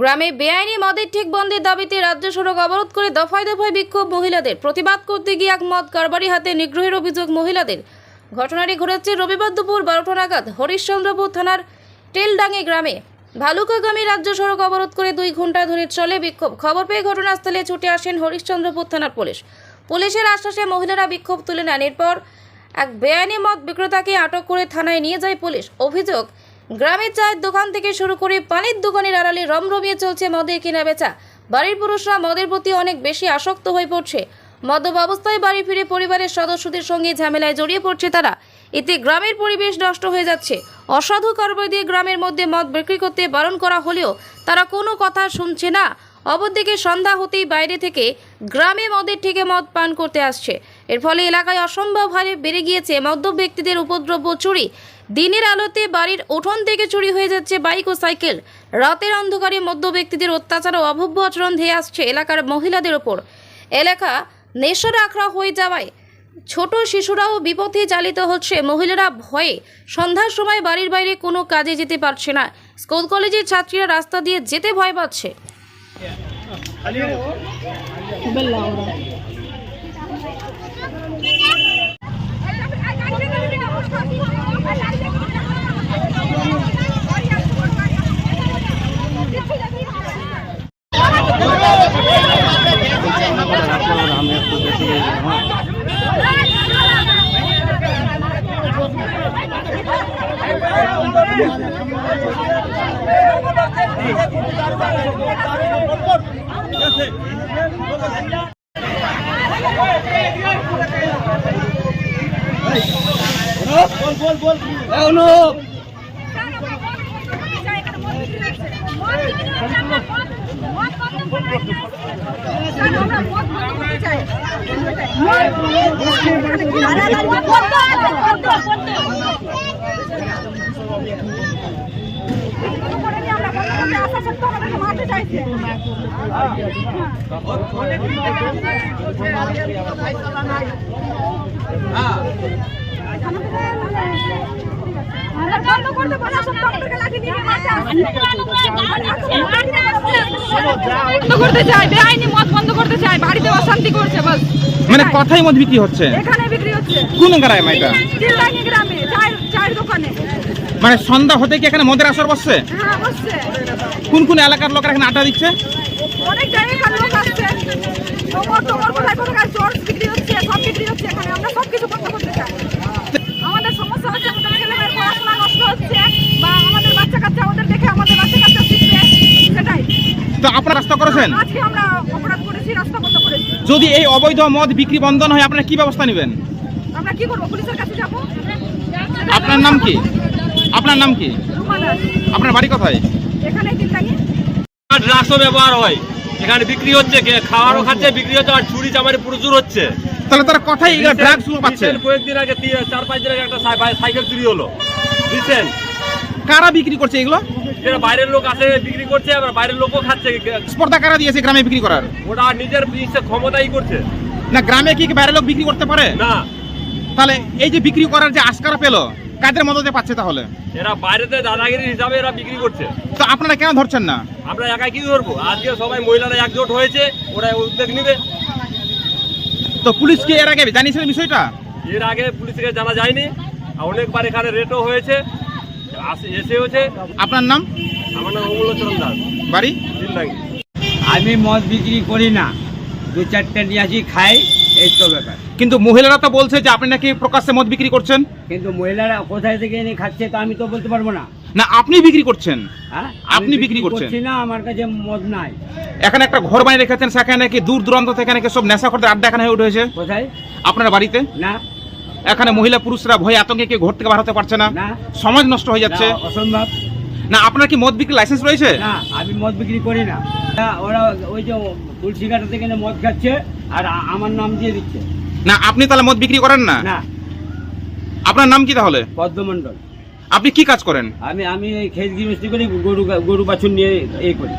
গ্রামে বেআইনি মদের ঠিক বন্ধের দাবিতে রাজ্য সড়ক অবরোধ করে দফায় দফায় বিক্ষোভ মহিলাদের। প্রতিবাদ করতে গিয়ে এক মদ কারবারি হাতে নিগ্রহের অভিযোগ মহিলাদের। ঘটনাটি ঘটেছে রবিবার দুপুর বারোটা নাগাদ হরিশ্চন্দ্রপুর থানার টেলডাঙ্গি গ্রামে। ভালুকাগামী রাজ্য সড়ক অবরোধ করে দুই ঘণ্টা ধরে চলে বিক্ষোভ। খবর পেয়ে ঘটনাস্থলে ছুটে আসেন হরিশ্চন্দ্রপুর থানার পুলিশ। পুলিশের আশ্বাসে মহিলারা বিক্ষোভ তুলে নেন। এরপর এক বেআইনি মদ বিক্রেতাকে আটক করে থানায় নিয়ে যায় পুলিশ। অভিযোগ গ্রামের চায়ের দোকান থেকে শুরু করে পানির দোকানের আড়ালে রমরমিয়ে চলছে মদের কেনা বেচা বাড়ির পুরুষরা মদের প্রতি অনেক বেশি আসক্ত হয়ে পড়ছে। মদ্যপ অবস্থায় বাড়ি ফিরে পরিবারের সদস্যদের সঙ্গে ঝামেলায় জড়িয়ে পড়ছে তারা। এতে গ্রামের পরিবেশ নষ্ট হয়ে যাচ্ছে। অসাধু কারবার দিয়ে গ্রামের মধ্যে মদ বিক্রি করতে বারণ করা হলেও তারা কোনো কথা শুনছে না। অপরদিকে সন্ধ্যা হতেই বাইরে থেকে গ্রামে মদের থেকে মদ পান করতে আসছে। এর ফলে এলাকায় অসম্ভব হারে বেড়ে গিয়েছে মদ্যপ ব্যক্তিদের উপদ্রব্য চুরি। দিনের আলোতে বাড়ির উঠোন থেকে চুরি হয়ে যাচ্ছে বাইক ও সাইকেল। রাতের অন্ধকারে মদ্য ব্যক্তিদের অত্যাচার ও অভব্য আচরণ ধেয়ে আসছে এলাকার মহিলাদের ওপর। এলাকা নেশার আখড়া হয়ে যাওয়ায় ছোট শিশুরাও বিপথে চালিত হচ্ছে। মহিলারা ভয়ে সন্ধ্যার সময় বাড়ির বাইরে কোনো কাজে যেতে পারছে না। স্কুল কলেজের ছাত্রীরা রাস্তা দিয়ে যেতে ভয় পাচ্ছে। বল বল অনুপ বন্ধ করতে বলে সব ডক্টরকে লাগিয়ে দিয়ে মারতে আসছে বন্ধ করতে চাই বেআইনি মদ বন্ধ করতে চাই বাড়িতে অশান্তি করছে বাস। মানে কথাই মদ বিক্রি হচ্ছে? এখানে বিক্রি হচ্ছে। কোন গ্রামে এটা? গ্রামে চায়ের চায়ের দোকানে। মানে সন্ধ্যা হতে কি এখানে মদের আসর বসছে? হ্যাঁ বসছে। কোন কোন এলাকার লোকেরা এখানে আড্ডা দিচ্ছে? অনেক জায়গায় লোক আসছে। কোথায় কোথায় বিক্রি হচ্ছে সব বিক্রি হচ্ছে এখানে। আমরা সব কিছু বন্ধ করতে চাই। আপনারা রাস্তা করেছেন? আজকে আমরা অপরাধ করেছি রাস্তা বন্ধ করেছি। যদি এই অবৈধ মদ বিক্রি বন্ধ হয় আপনারা কি ব্যবস্থা নেবেন? আমরা কি করব? পুলিশের কাছে যাব? আপনার নাম কি? আপনার নাম কি? আপনার বাড়ি কোথায়? এখানে ড্রাগসও ব্যবহার হয়। এখানে বিক্রি হচ্ছে খাওয়ারও খাচ্ছে বিক্রি হচ্ছে আর চুরি চামারি প্রচুর হচ্ছে। তাহলে তারা কথাই ড্রাগস পাচ্ছে। কয়েকদিন আগে চার পাঁচ দিন আগে একটা সাইকেল চুরি হলো। রিসেন্ট। কারা বিক্রি করছে এগুলো? বাইরের লোক আসে বিক্রি করছে আবার বাইরের লোকও খাচ্ছে। স্পর্ধা কারা দিয়েছে গ্রামে বিক্রি করার? ওটা নিজের ইচ্ছে ক্ষমতাই করছে। না গ্রামে কি বাইরের লোক বিক্রি করতে পারে? না। তাহলে এই যে বিক্রি করার যে আস্কারা পেল কাদের মদতে পাচ্ছে তাহলে? এরা বাইরেতে দাদাগিরি হিসাবে এরা বিক্রি করছে। তো আপনারা কেন ধরছেন না? আমরা একাই কি ধরবো? আজকে সবাই মহিলারা একজোট হয়েছে ওরা উদ্যোগ নিবে। তো পুলিশকে এর আগে জানিয়েছিলেন বিষয়টা? এর আগে পুলিশকে জানা যায়নি। অনেকবার এখানে রেটও হয়েছে। আপনার নাম? আমার নাম অমূল্যচরণ দাস। বাড়ি? আমি মদ বিক্রি করি না। দু চারটে নিয়ে আসি খাই এই তো ব্যাপার। কিন্তু মহিলারা তো বলছে যে আপনি নাকি প্রকাশ্যে মদ বিক্রি করছেন। কিন্তু মহিলারা কোথায় থেকে এনে খাচ্ছে তা আমি তো বলতে পারব না। না আপনি বিক্রি করছেন। হ্যাঁ আপনি বিক্রি করছেন? করছি না আমার কাছে মদ নাই। এখানে একটা ঘর বানিয়ে রেখেছেন সেখানে নাকি দূর দূরান্ত থেকে নাকি সব নেশা করতে আড্ডা এখানে হয়ে উঠেছে। কোথায়? আপনার বাড়িতে? না। এখানে মহিলা পুরুষরা ভয়ে আতঙ্কে কেউ ঘর থেকে বার হতে পারছে না। সমাজ নষ্ট হয়ে যাচ্ছে। না, অসম্ভব। না আপনার কি মদ বিক্রি লাইসেন্স রয়েছে? না আমি মদ বিক্রি করি না। ওরা ওই যে তুলসী কাটা থেকে মদ খাচ্ছে আর আমার নাম দিয়ে দিচ্ছে। না আপনি তাহলে মদ বিক্রি করেন না? না। আপনার নাম কি তাহলে? পদ্মমণ্ডল। আপনি কি কাজ করেন? আমি আমি খেত গৃহস্থী করি গরু গরু বাছুর নিয়ে এই করি।